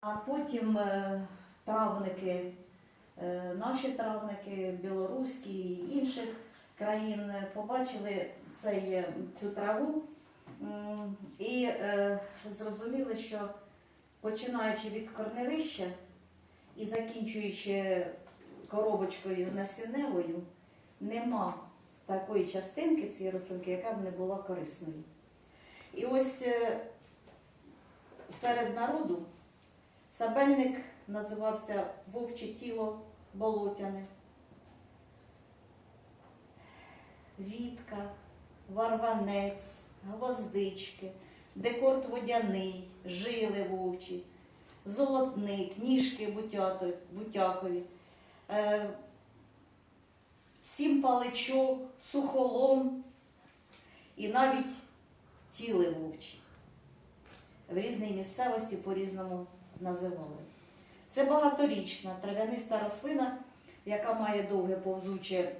А потім е, травники, е, наші травники, білоруські і інших країн е, побачили цей, цю траву і зрозуміли, що починаючи від корневища і закінчуючи коробочкою насінневою, нема такої частинки цієї рослинки, яка б не була корисною. І ось серед народу Сабельник називався Вовче тіло болотяне. Вітка, варванець, гвоздички, декорт водяний, жили вовчі, золотник, ніжки бутякові, е, сім паличок, сухолом і навіть тіли вовчі. В різній місцевості по-різному називали. Це багаторічна трав'яниста рослина, яка має довге повзуче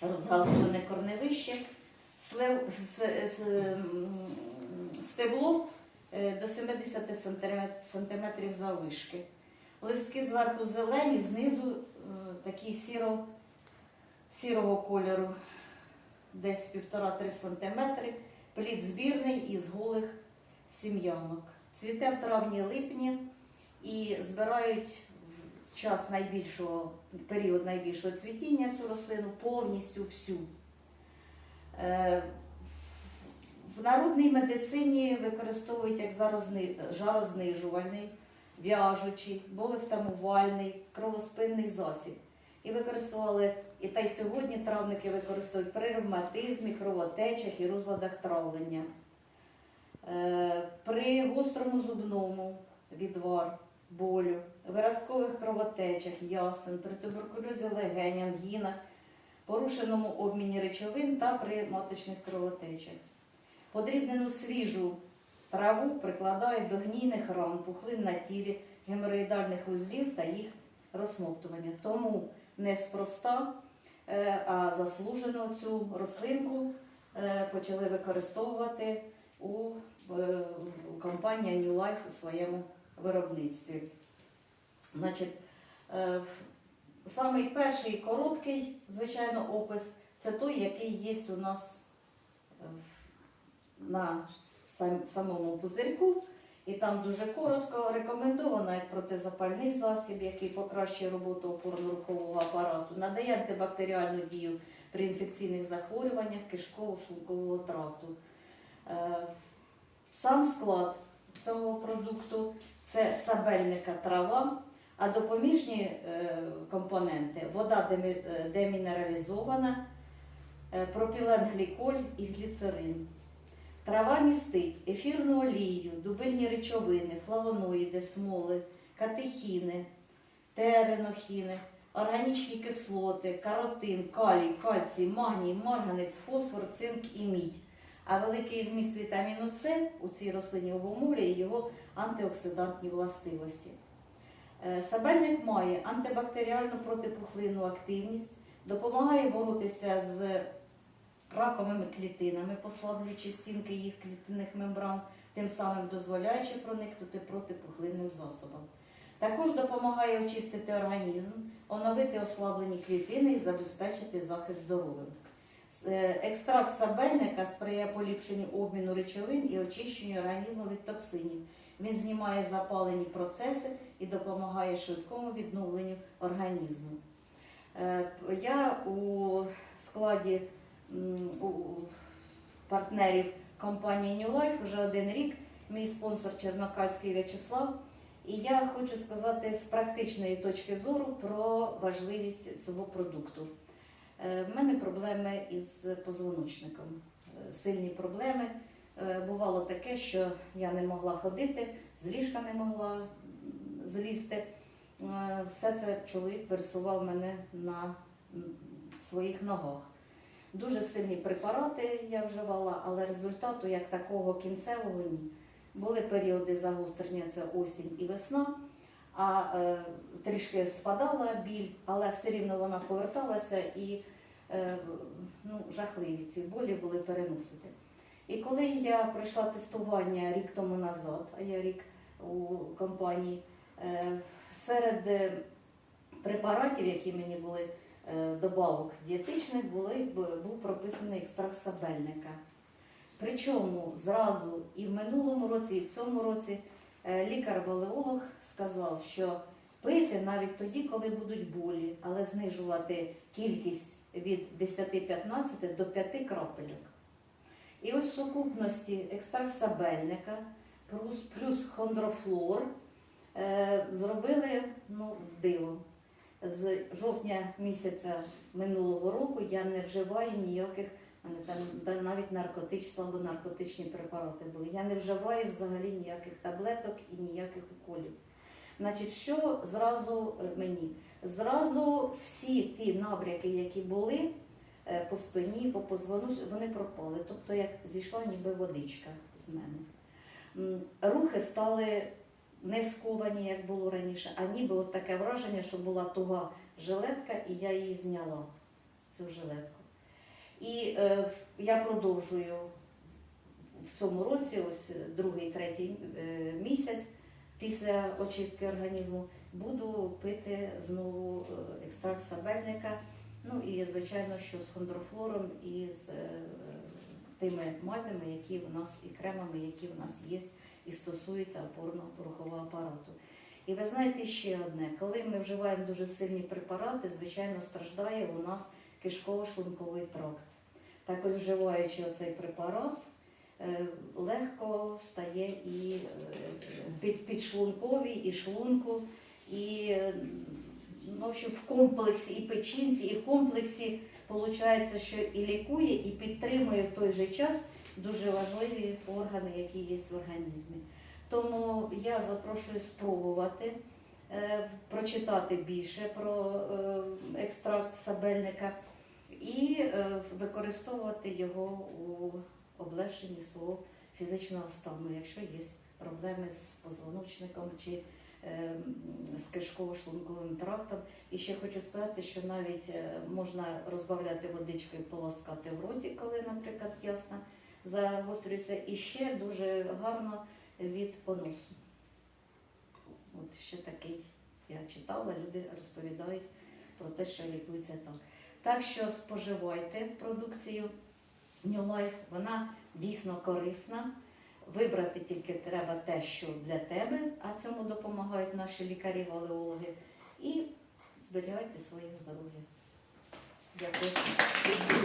розгалужене корневище, стебло е, до 70 см заввишки. Листки зверху зелені, знизу е, такі сіро, сірого кольору, десь 1,5-3 см, плід збірний із голих сім'янок. Цвіте в травні-липні і збирають час найбільшого, період найбільшого цвітіння цю рослину повністю всю. Е, В народній медицині використовують як жарознижувальний, в'яжучий, болевтамувальний, кровоспинний засіб. І використовували, і та й сьогодні травники використовують при ревматизмі, кровотечах і розладах травлення. Е, При гострому зубному відвар, болю, виразкових кровотечах, ясен, при туберкульозі легень, ангінах, порушеному обміні речовин та при маточних кровотечах. Подрібнену свіжу траву прикладають до гнійних ран, пухлин на тілі, геморроїдальних вузлів та їх розсмоктування. Тому неспроста, е, а заслужено цю рослинку е, почали використовувати у е, компанія New Life у своєму виробництві. Значить, е, самий перший короткий, звичайно, опис це той, який є у нас е, на самому пузирку. І там дуже коротко рекомендовано як протизапальний засіб, який покращує роботу опорно-рухового апарату, надає антибактеріальну дію при інфекційних захворюваннях кишково-шлункового тракту. Е, Сам склад цього продукту це сабельника трава, а допоміжні е, компоненти вода е, демінералізована, е, пропіленгліколь і гліцерин. Трава містить ефірну олію, дубильні речовини, флавоноїди, смоли, катехіни, теренохіни, органічні кислоти, каротин, калій, кальцій, магній, марганець, фосфор, цинк і мідь. А великий вміст вітаміну С у цій рослині обумовлює його антиоксидантні властивості. Е, Сабельник має антибактеріальну протипухлинну активність, допомагає боротися з раковими клітинами, послаблюючи стінки їх клітинних мембран, тим самим дозволяючи проникнути протипухлинним засобам. Також допомагає очистити організм, оновити ослаблені клітини і забезпечити захист здоров'я. Е, Екстракт сабельника сприяє поліпшенню обміну речовин і очищенню організму від токсинів. Він знімає запалені процеси і допомагає швидкому відновленню організму. Е, Я у складі у партнерів компанії New Life вже один рік. Мій спонсор Чернокальський В'ячеслав. І я хочу сказати з практичної точки зору про важливість цього продукту. Е, В мене проблеми із позвоночником, е, сильні проблеми. Е, Бувало таке, що я не могла ходити, з ліжка не могла злізти. Все це чоловік пересував мене на своїх ногах. Дуже сильні препарати я вживала, але результату як такого кінцевого ні. Були періоди загострення, це осінь і весна, а е, трішки спадала біль, але все рівно вона поверталася і е, ну, жахливі ці болі були переносити. І коли я пройшла тестування рік тому назад, а я рік у компанії, Е, Серед препаратів, які мені були добавок дієтичних, були, був прописаний екстракт сабельника. Причому зразу і в минулому році, і в цьому році лікар-валеолог сказав, що пити навіть тоді, коли будуть болі, але знижувати кількість від 10-15 до 5 крапельок. І ось в сукупності екстракт сабельника плюс, плюс хондрофлор е, зробили ну, диво. З жовтня місяця минулого року я не вживаю ніяких там навіть наркотичні, слабонаркотичні препарати були. Я не вживаю взагалі ніяких таблеток і ніяких уколів. Значить, що зразу е, мені? Зразу всі ті набряки, які були е, по спині, по позвону, вони пропали. Тобто, як зійшла ніби водичка з мене. Рухи стали не сковані, як було раніше, а ніби от таке враження, що була туга жилетка, і я її зняла, цю жилетку. І е, я продовжую в цьому році, ось другий, третій е, місяць після очистки організму, буду пити знову е, екстракт сабельника. Ну і звичайно, що з хондрофлором і з е, тими мазями, які в нас і кремами, які в нас є і стосуються опорно-рухового апарату. І ви знаєте ще одне, коли ми вживаємо дуже сильні препарати, звичайно, страждає у нас кишково-шлунковий тракт. Так ось вживаючи оцей препарат, е, легко стає і е, підшлункові, і шлунку, і е, ну, в общем, в комплексі і печінці, і в комплексі виходить, що і лікує, і підтримує в той же час дуже важливі органи, які є в організмі. Тому я запрошую спробувати прочитати більше про екстракт сабельника і е, використовувати його у облегшенні свого фізичного стану, якщо є проблеми з позвоночником чи е, з кишково-шлунковим трактом. І ще хочу сказати, що навіть е, можна розбавляти водичкою, полоскати в роті, коли, наприклад, ясно загострюється, і ще дуже гарно від поносу. От ще такий я читала, люди розповідають про те, що лікується так. Так що споживайте продукцію New Life, вона дійсно корисна. Вибрати тільки треба те, що для тебе, а цьому допомагають наші лікарі-валеологи. І зберігайте своє здоров'я. Дякую.